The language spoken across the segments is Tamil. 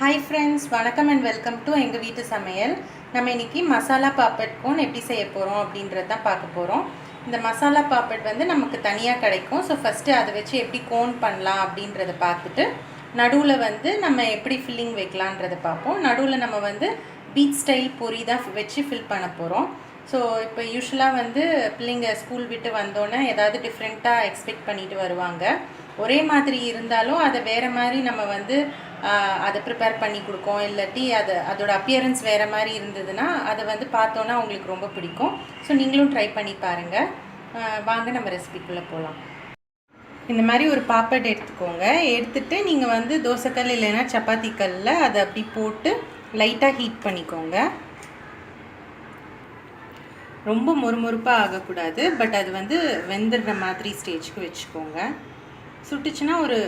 ஹாய் ஃப்ரெண்ட்ஸ் வணக்கம் அண்ட் வெல்கம் டு எங்கள் வீட்டு சமையல். நம்ம இன்றைக்கி மசாலா பாப்பட் கோன் எப்படி செய்ய போகிறோம் அப்படின்றது தான் பார்க்க போகிறோம் இந்த மசாலா பாப்பட் வந்து நமக்கு தனியாக கிடைக்கும். ஸோ ஃபஸ்ட்டு அதை வச்சு எப்படி கோன் பண்ணலாம் அப்படின்றத பார்த்துட்டு நடுவில் வந்து நம்ம எப்படி ஃபில்லிங் வைக்கலான்றத பார்ப்போம். நடுவில் நம்ம வந்து பீச் ஸ்டைல் பொரி தான் வச்சு ஃபில் பண்ண போகிறோம் ஸோ இப்போ யூஸ்வலாக வந்து பிள்ளைங்க ஸ்கூல் விட்டு வந்தோன்னே ஏதாவது டிஃப்ரெண்ட்டாக எக்ஸ்பெக்ட் பண்ணிட்டு வருவாங்க. ஒரே மாதிரி இருந்தாலும் அதை வேறு மாதிரி நம்ம வந்து அதை ப்ரிப்பேர் பண்ணி கொடுக்கோம். இல்லாட்டி அது அதோட அப்பியரன்ஸ் வேறு மாதிரி இருந்ததுன்னா அதை வந்து பார்த்தோன்னா உங்களுக்கு ரொம்ப பிடிக்கும். ஸோ நீங்களும் ட்ரை பண்ணி பாருங்கள் வாங்க நம்ம ரெசிபிக்குள்ளே போகலாம் இந்த மாதிரி ஒரு பாப்பட் எடுத்துக்கோங்க. எடுத்துட்டு நீங்கள் வந்து தோசைக்கல் இல்லைன்னா சப்பாத்தி கல்லில் அதை அப்படி போட்டு லைட்டாக ஹீட் பண்ணிக்கோங்க. ரொம்ப மொறுமொறுப்பாக ஆகக்கூடாது. பட் அது வந்து வெந்துடுற மாதிரி ஸ்டேஜ்க்கு வச்சுக்கோங்க. சுட்டுச்சுன்னா ஒரு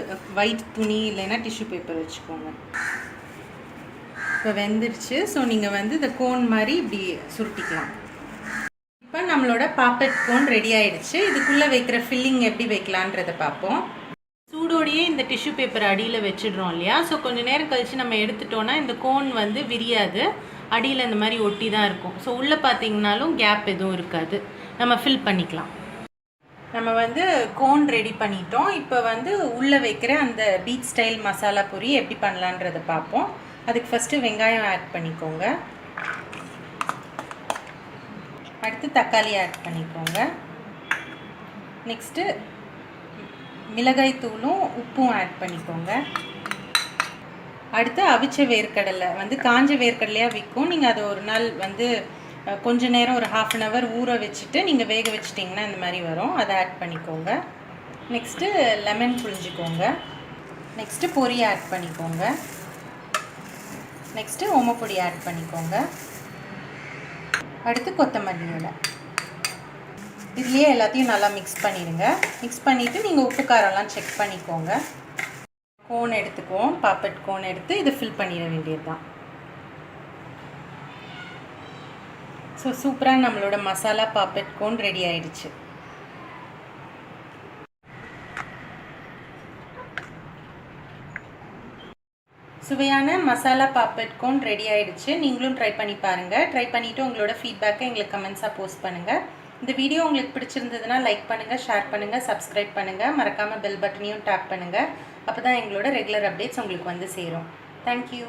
ஒயிட் துணி இல்லைன்னா டிஷ்யூ பேப்பர் வச்சுக்கோங்க. இப்போ வெந்துருச்சு. ஸோ நீங்கள் வந்து இந்த கோன் மாதிரி இப்படி சுருட்டிக்கலாம். இப்போ நம்மளோட பாப்பட் கோன் ரெடி ஆயிடுச்சு. இதுக்குள்ளே வைக்கிற ஃபில்லிங் எப்படி வைக்கலான்றதை பார்ப்போம். சூடோடையே இந்த டிஷ்யூ பேப்பர் அடியில் வச்சிடுறோம் இல்லையா? ஸோ கொஞ்சம் நேரம் கழித்து நம்ம எடுத்துட்டோன்னா இந்த கோன் வந்து விரியாது. அடியில் இந்த மாதிரி ஒட்டி தான் இருக்கும். ஸோ உள்ளே பார்த்தீங்கனாலும் கேப் எதுவும் இருக்காது. நம்ம ஃபில் பண்ணிக்கலாம். நம்ம வந்து கோன் ரெடி பண்ணிட்டோம். இப்போ வந்து உள்ளே வைக்கிற அந்த பீச் ஸ்டைல் மசாலா பொரி எப்படி பண்ணலான்றதை பார்ப்போம். அதுக்கு ஃபஸ்ட்டு வெங்காயம் ஆட் பண்ணிக்கோங்க. அடுத்து தக்காளி ஆட் பண்ணிக்கோங்க. நெக்ஸ்ட்டு மிளகாய் தூளும் உப்பும் ஆட் பண்ணிக்கோங்க. அடுத்து அவிச்ச வேர்க்கடலை. வந்து காஞ்ச வேர்க்கடலையாக விற்கும். நீங்கள் அதை ஒரு நாள் வந்து கொஞ்ச நேரம் ஒரு ஹாஃப் அன் ஹவர் ஊற வச்சுட்டு நீங்கள் வேக வச்சிட்டிங்கன்னா இந்த மாதிரி வரும். அதை ஆட் பண்ணிக்கோங்க. நெக்ஸ்ட்டு லெமன் புழிஞ்சிக்கோங்க. நெக்ஸ்ட்டு பொரி ஆட் பண்ணிக்கோங்க. நெக்ஸ்ட்டு ஓமப்பொடி ஆட் பண்ணிக்கோங்க. அடுத்து கொத்தமல்லி இலை. இதுலேயே எல்லாத்தையும் நல்லா மிக்ஸ் பண்ணிடுங்க. மிக்ஸ் பண்ணிவிட்டு நீங்கள் உப்பு காரம்லாம் செக் பண்ணிக்கோங்க. கோன் எடுத்துக்குவோம். பாப்பட் கோன் எடுத்து இதை ஃபில் பண்ணிட வேண்டியது தான் ஸோ சூப்பராக நம்மளோட மசாலா பாப்பட் கோன் ரெடி ஆயிடுச்சு. சுவையான மசாலா பாப்பட் கோன் ரெடி ஆயிடுச்சு. நீங்களும் ட்ரை பண்ணி பாருங்கள் ட்ரை பண்ணிவிட்டு உங்களோட ஃபீட்பேக்கை எங்களுக்கு கமெண்ட்ஸாக போஸ்ட் பண்ணுங்கள் இந்த வீடியோ உங்களுக்கு பிடிச்சிருந்ததுன்னா லைக் பண்ணுங்கள் ஷேர் பண்ணுங்கள் சப்ஸ்கிரைப் பண்ணுங்கள் மறக்காமல் பெல் பட்டனையும் டேப் பண்ணுங்கள் அப்போ தான் எங்களோட ரெகுலர் அப்டேட்ஸ் உங்களுக்கு வந்து சேரும். தேங்க்யூ